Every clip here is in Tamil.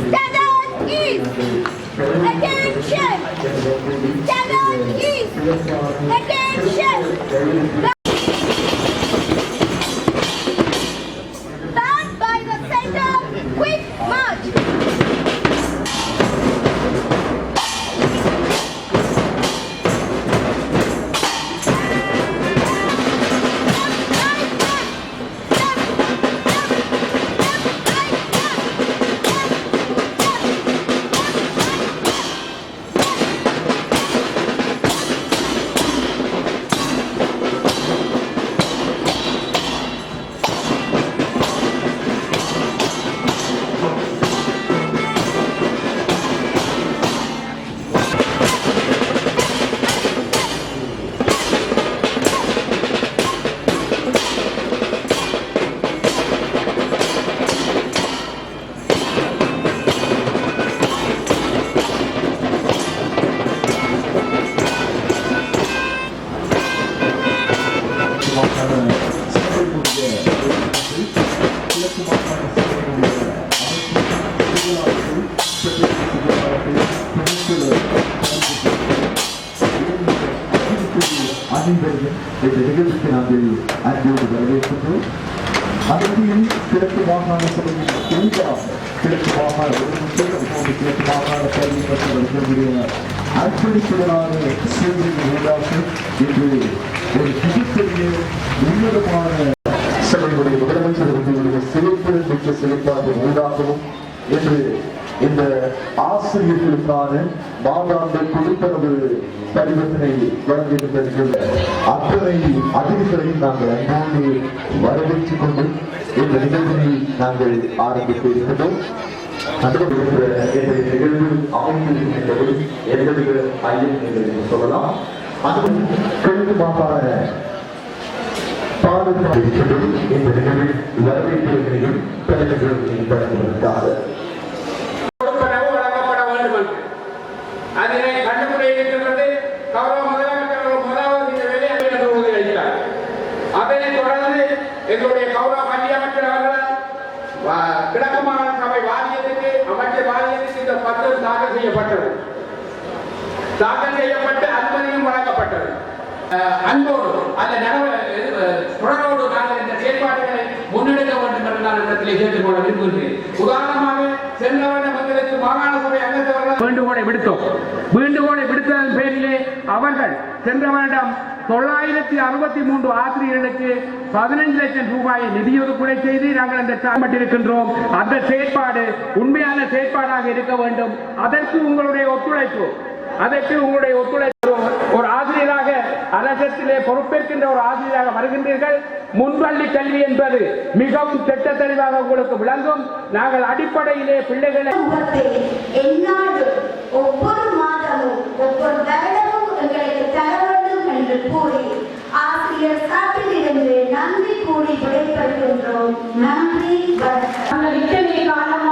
Seven east. Attention. Seven east. Attention. செயலாளர்கள், பிரதேச செயலாளர்கள், துணைக்குழு அதிகாரிகள், அனைவரையும் இந்த நிகழ்ச்சிக்கு நாங்கள் அன்போடு வரவேற்கின்றோம் அதற்கில் கிழக்கு மாகாண சபையின் குறிப்பாக கிழக்கு மாகாண ஒருமித்த போன்ற கிழக்கு மாகாண கல்வி மற்றும் வருகிறவருடைய அர்ப்பணிப்புடனான சேவையின் ஊடாக இன்று ஒரு மிகப்பெரிய உன்னதமான சபையினுடைய முதலமைச்சர் அவர்களுடைய சிறப்பு மிக்க சிறப்பாக ஊடாகவும் இன்று இந்த ஆசிரியர்களுக்கான மாதாந்த கொடுப்பனவு பரிவர்த்தனை வழங்கியிருக்கின்ற அத்தனை அதிதிகளையும் நாங்கள் அன்போடு வரவேற்றுக் கொண்டு இந்த நிகழ்வினை நாங்கள் ஆரம்பித்து இருக்கிறோம் இந்த நிகழ்வு அமைந்திருக்கின்றது எந்தவித ஐயம் என்று சொல்லலாம். அதுவும் கிழக்கு மாகாண பாதுகாப்பு இந்த நிகழ்வில் வரவேற்பு தலைவர்கள் வழங்குவதற்காக கொடுப்பனவு வழங்கப்பட வேண்டும் என்று. அதனை கண்டுபிடி இருக்கின்றது கௌரவ முதலமைச்சர் அவர்கள் முதலாவது இந்த வேலையை என்று உறுதியளித்தார் அதனைத் தொடர்ந்து எங்களுடைய கௌரவ கல்வி அமைச்சர் அவர்கள் வா- சபை வாரியத்துக்கு அமைச்சர் வாரியத்துக்கு இந்த பத்திரம் தாக்கல் செய்யப்பட்டது. தாக்கல் செய்யப்பட்டு அனுமதியும் வழங்கப்பட்டது. அஹ், அன்போடு அந்த நடவ- இது, நாங்கள் இந்த செயல்பாடுகளை முன்னெடுக்க வேண்டும் என்று நான் இடத்திலே கேட்டுக்கொள்ள விரும்புகிறேன். உதாரணமாக சென்ற வருடம் எங்களுக்கு மாகாண சபை அங்கத்தவர்கள் வேண்டுகோளை விடுத்தோம். வேண்டுகோளை விடுத்ததன் பேரிலே அவர்கள் சென்ற வருடம் தொள்ளாயிரத்தி அறுபத்தி மூன்று ஆசிரியர்களுக்கு பதினைஞ்சு லட்சம் ரூபாயை நிதி செய்து நாங்கள் அந்த செயல்பட்டிருக்கின்றோம் அந்த செயற்பாடு உண்மையான செயற்பாடாக இருக்க வேண்டும். அதற்கு உங்களுடைய ஒத்துழைப்பு. அதற்கு உங்களுடைய ஒத்துழைப்பு. ஒரு ஆசிரியராக அரசத்திலே பொறுப்பேற்கின்ற ஒரு ஆசிரியராக வருகின்றீர்கள். முன்பள்ளி கல்வி என்பது மிகவும் திட்ட தெளிவாக உங்களுக்கு விளங்கும். நாங்கள் அடிப்படையிலே பிள்ளைகளை ஒவ்வொரு மாதமும் ஒவ்வொரு என்று கூறி ஆசிரியர் சாப்பில் இருந்து நன்றி கூறி விடைபெறுகின்றோம். நன்றி வணக்கம்.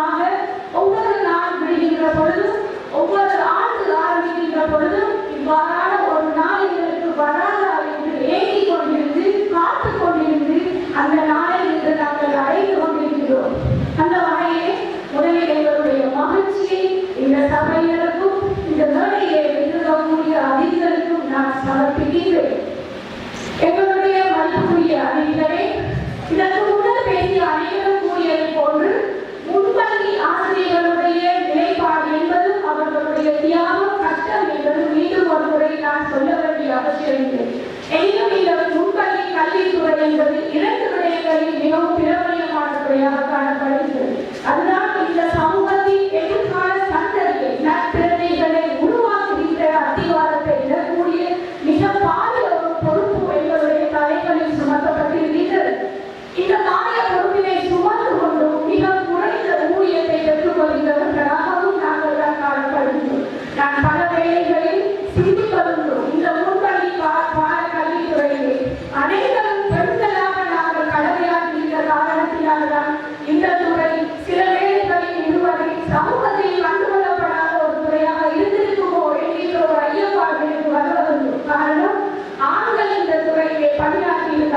அவசியம் இல்லை எனினும் இந்த முன்பள்ளி கல்வித்துறை என்பது இரண்டு விடயங்களில் மிகவும் பிரபலியமான துறையாக காணப்படுகிறது அதுதான்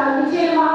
能听见吗？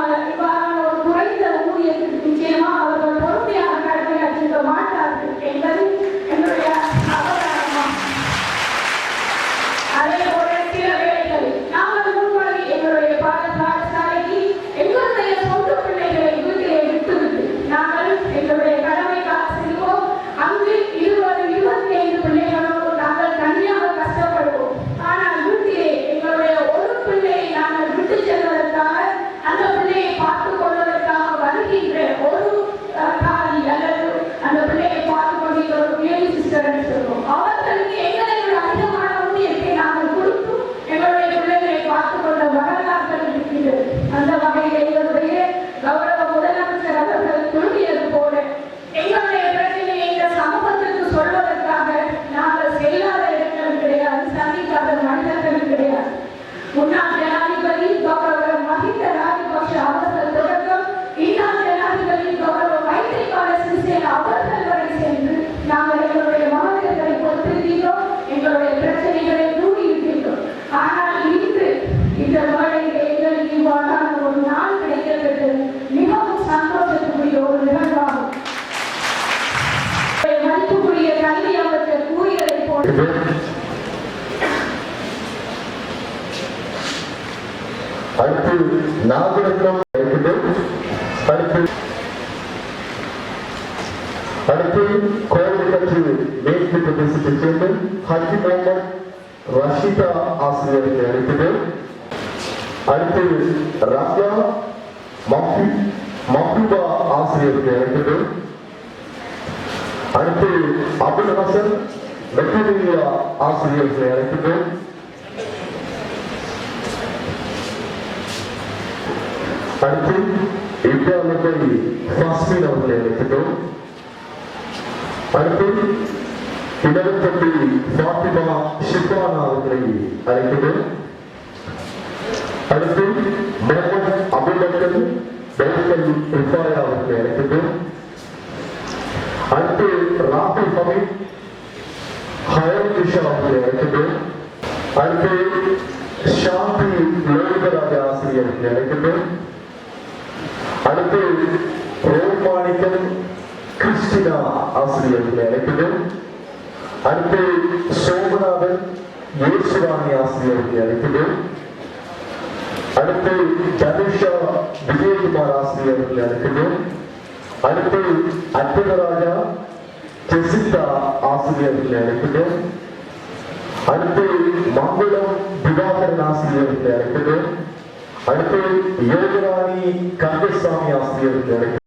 அழைக்கிறோம் அடுத்து நாகரத்னம் அழைக்கிறோம் அடுத்து அடுத்து கோவில் கட்சி மேற்கு பிரதேசத்தைச் சேர்ந்த ஹஜி முகமது ரஷிதா ஆசிரியர்களை அழைக்கிறோம் அடுத்து ராஜா மஃபி மஃபூபா ஆசிரியர்களை அழைக்கிறோம் அடுத்து அபுல் ஹசன் மெக்கடேரியா ஆசிரியர்களை அழைக்கிறோம் அடுத்து இப்ராஹிமை ஃபாஸ்மின் அவர்களை அழைக்கிறோம் அடுத்து இடவத்தட்டி ஃபாத்திமா ஷிஃபானா அவர்களை அழைக்கிறோம் அடுத்து முகமது அபுபக்கர் பெல்கல் ரிஃபாயா அவர்களை அழைக்கிறோம் ஹயர் நிஷா அடுத்து சாந்தி லோகராஜ ஆசிரியர் அவர்களை அடுத்து ரோமானிக்கன் கிறிஸ்டினா ஆசிரியர்களை அழைக்கிறோம் அடுத்து சோமநாதன் இயேசுராணி ஆசிரியர்களை அழைக்கிறோம் அடுத்து தனுஷா விஜயகுமார் அடுத்து அற்புதராஜா ஆசிரியர்களை அழைக்கிறோம் அடுத்து மங்களம் திவாகரன் ஆசிரியர்களை அழைக்கிறோம் அடுத்து யோகராணி கந்தசாமி ஆசிரியர்களை அழைக்கிறோம்